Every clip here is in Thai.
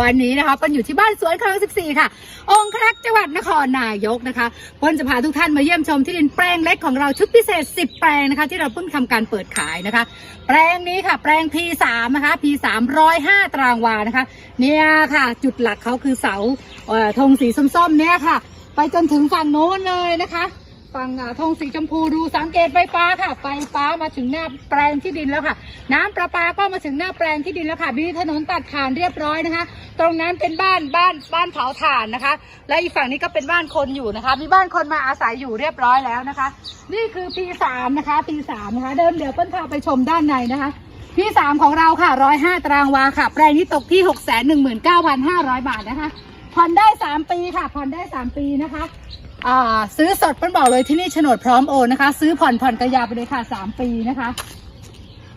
วันนี้นะคะเปิ้ลอยู่ที่บ้านสวนคลอง 14 ค่ะ องครักษ์จังหวัดนครนายกนะคะเปิ้ลจะพาทุกท่านมาเยี่ยมชมที่ดินแปลงเล็กของเราชุดพิเศษ 10 แปลงนะคะ ที่เราเพิ่งทำการเปิดขายนะคะ แปลงนี้ค่ะ แปลง P3 นะคะ P3 105 ตารางวานะคะ เนี่ยค่ะ จุดหลักเขาคือเสาธงสีส้มๆเนี่ยค่ะ ไปจนถึงฝั่งโน้นเลยนะคะ ฝั่งอ่าธงสีชมพูดูสังเกตไฟฟ้าค่ะไฟฟ้ามาถึงหน้าแปลงที่ดินแล้วค่ะ น้ำประปาก็มาถึงหน้าแปลงที่ดินแล้วค่ะมีถนนตัดผ่านเรียบร้อยนะคะ ตรงนั้นเป็นบ้านบ้านบ้านเผาถ่านนะคะ และอีกฝั่งนี้ก็เป็นบ้านคนอยู่นะคะ มีบ้านคนมาอาศัยอยู่เรียบร้อยแล้วนะคะ นี่คือ P3 นะคะ P3 นะคะเดิมเดี๋ยวเปิ้ลพาไปชมด้านในนะคะ P3 ของเราค่ะ105ตารางวาค่ะ แปลงนี้ตกที่619,500บาทนะคะผ่อนได้ 3 ปีค่ะผ่อนได้ 3 ปีนะคะ ซื้อสดเปิ้ลบอกเลยที่นี่โฉนดพร้อมโอนนะคะ ซื้อผ่อนผ่อนกระยาไปเลยค่ะ3ปีนะคะ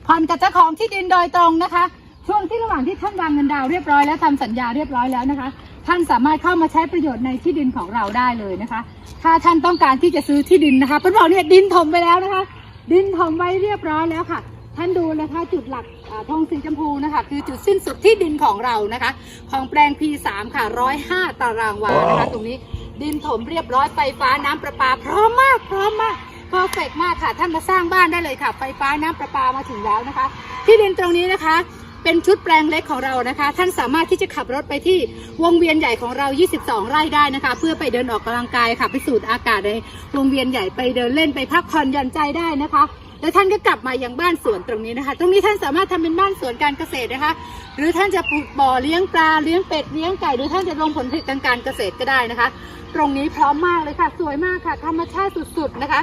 ผ่อนกับเจ้าของที่ดินโดยตรงนะคะ ช่วงที่ระหว่างที่ท่านวางเงินดาวเรียบร้อยแล้วทำสัญญาเรียบร้อยแล้วนะคะ ท่านสามารถเข้ามาใช้ประโยชน์ในที่ดินของเราได้เลยนะคะ ถ้าท่านต้องการที่จะซื้อที่ดินนะคะเปิ้ลบอกเนี่ยดินถมไปแล้วนะคะ ดินถมไว้เรียบร้อยแล้วค่ะท่านดูนะคะจุดหลักทองสีชมพูนะคะ คือจุดสิ้นสุดที่ดินของเรานะคะ ของแปลง P3 ค่ะ 105 ตารางวานะคะตรงนี้ ดินถมเรียบร้อยไฟฟ้าน้ำประปา พร้อมมาก พร้อมมากเพอร์เฟกมากค่ะ ท่านมาสร้างบ้านได้เลยค่ะ ไฟฟ้าน้ำประปามาถึงแล้วนะคะ ที่ดินตรงนี้นะคะ เป็นชุดแปลงเล็กของเรานะคะ ท่านสามารถที่จะขับรถไปที่วงเวียนใหญ่ของเรา 22 ไร่ได้นะคะ เพื่อไปเดินออกกำลังกายค่ะ ไปสูดอากาศในวงเวียนใหญ่ไปเดินเล่นไปพักผ่อนหย่อนใจได้นะคะ แล้วท่านก็กลับมายังบ้านสวนตรงนี้นะคะ ตรงนี้ท่านสามารถทำเป็นบ้านสวนการเกษตรนะคะ หรือท่านจะปลูกบ่อเลี้ยงปลาเลี้ยงเป็ดเลี้ยงไก่หรือท่านจะลงผลผลิตทางการเกษตรก็ได้นะคะ ตรงนี้พร้อมมากเลยค่ะ สวยมากค่ะ ธรรมชาติสุดๆนะคะ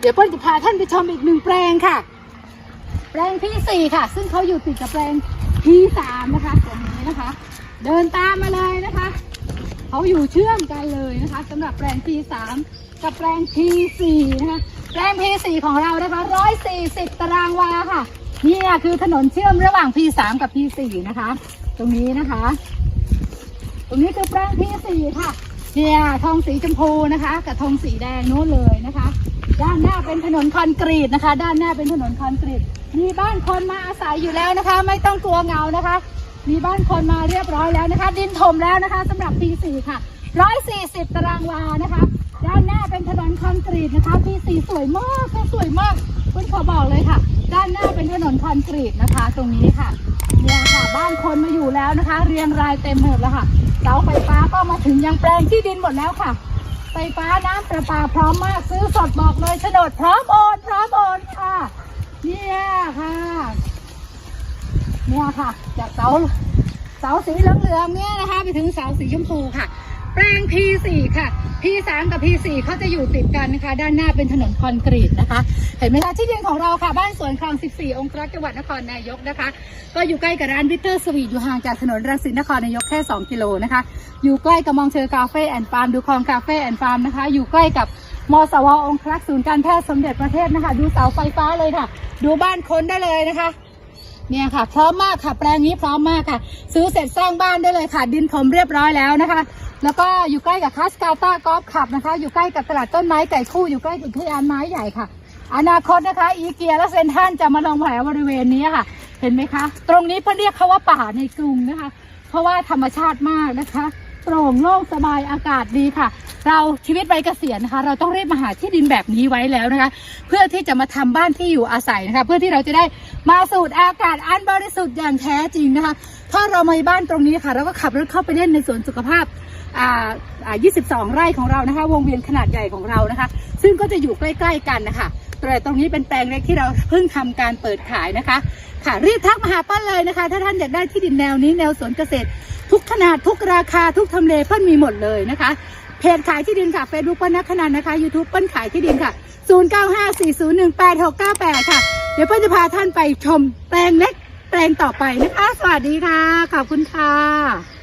เดี๋ยวเปิ้ลจะพาท่านไปชมอีกหนึ่งแปลงค่ะ แปลงที่สี่ค่ะ ซึ่งเขาอยู่ติดกับแปลงที่สามนะคะตรงนี้นะคะ เดินตามมาเลยนะคะเขาอยู่เชื่อมกันเลยนะคะสำหรับแปลง P3 กับแปลง P4 นะคะ แปลง P4 ของเรานะคะ140 ตารางวาค่ะ เนี่ยคือถนนเชื่อมระหว่าง P3 กับ P4 นะคะ ตรงนี้นะคะ ตรงนี้คือแปลง P4 ค่ะ เนี่ยธงสีชมพูนะคะ กับธงสีแดงโน้นเลยนะคะ ด้านหน้าเป็นถนนคอนกรีตนะคะ ด้านหน้าเป็นถนนคอนกรีต มีบ้านคนมาอาศัยอยู่แล้วนะคะ ไม่ต้องกลัวเงานะคะ มีบ้านคนมาเรียบร้อยแล้วนะคะ ดินถมแล้วนะคะสำหรับ P4 ค่ะ140 ตารางวานะคะ ด้านหน้าเป็นถนนคอนกรีตนะคะ P4 สวยมากค่ะสวยมากคุณขอบอกเลยค่ะ ด้านหน้าเป็นถนนคอนกรีตนะคะ ตรงนี้ค่ะเนี่ยค่ะบ้านคนมาอยู่แล้วนะคะ เรียงรายเต็มหมดแล้วค่ะเสาไฟฟ้าก็มาถึงยังแปลงที่ดินหมดแล้วค่ะ ไฟฟ้าน้ำประปาพร้อมมากซื้อสดบอกเลยโฉนดพร้อมโอนพร้อมโอนค่ะเนี่ยค่ะเนี่ยค่ะ จากเสาเสาสีเหลืองๆเนี่ยนะคะ ไปถึงเสาสีชมพูค่ะ แปลง P4 ค่ะ P3 กับ P4 เขาจะอยู่ติดกันนะคะ ด้านหน้าเป็นถนนคอนกรีตนะคะ เห็นไหมคะที่ดินของเราค่ะ บ้านสวนคลอง 14 องครักษ์จังหวัดนครนายกนะคะ ก็อยู่ใกล้กับร้านวิเตอร์สวีทอยู่ห่างจากถนนรังสิตนครนายกแค่ 2 กิโลนะคะ อยู่ใกล้กับมองเชอคาเฟ่แอนด์ฟาร์มดูคลองคาเฟ่แอนด์ฟาร์มนะคะ อยู่ใกล้กับมสวองครักษ์ศูนย์การแพทย์สมเด็จประเทศนะคะ ดูเสาไฟฟ้าเลยค่ะ ดูบ้านคนได้เลยนะคะเนี่ยค่ะ พร้อมมากค่ะ แปลงนี้พร้อมมากค่ะ ซื้อเสร็จสร้างบ้านได้เลยค่ะ ดินถมเรียบร้อยแล้วนะคะ แล้วก็อยู่ใกล้กับคัสกาตากอล์ฟคลับนะคะ อยู่ใกล้กับตลาดต้นไม้ไก่คู่อยู่ใกล้กับอุทยานไม้ใหญ่ค่ะ อนาคตนะคะอีเกียและเซนทันจะมาลองแผลบริเวณนี้ค่ะ เห็นไหมคะ ตรงนี้เพื่อเรียกเขาว่าป่าในกรุงนะคะ เพราะว่าธรรมชาติมากนะคะโปร่งโล่งสบายอากาศดีค่ะ เราชีวิตวัยเกษียณนะคะ เราต้องรีบมาหาที่ดินแบบนี้ไว้แล้วนะคะ เพื่อที่จะมาทำบ้านที่อยู่อาศัยนะคะ เพื่อที่เราจะได้มาสูดอากาศอันบริสุทธิ์อย่างแท้จริงนะคะ ถ้าเรามาบ้านตรงนี้ค่ะ เราก็ขับรถเข้าไปเล่นในสวนสุขภาพอ่าอ่า22 ไร่ของเรานะคะ วงเวียนขนาดใหญ่ของเรานะคะ ซึ่งก็จะอยู่ใกล้ ๆ กันนะคะแต่ตรงนี้เป็นแปลงเล็กที่เราเพิ่งทำการเปิดขายนะคะ ค่ะรีบทักมาหาป้าเลยนะคะ ถ้าท่านอยากได้ที่ดินแนวนี้แนวสวนเกษตร ทุกขนาดทุกราคาทุกทำเลเพิ่นมีหมดเลยนะคะเพจขายที่ดินค่ะเฟซบุ๊กป้านักขนาดนะคะยูทูบเปิ้ลขายที่ดินค่ะ 0954018698 ค่ะ เดี๋ยวเปิ้ลจะพาท่านไปชมแปลงเล็ก แปลงต่อไปนะคะ สวัสดีค่ะ ขอบคุณค่ะ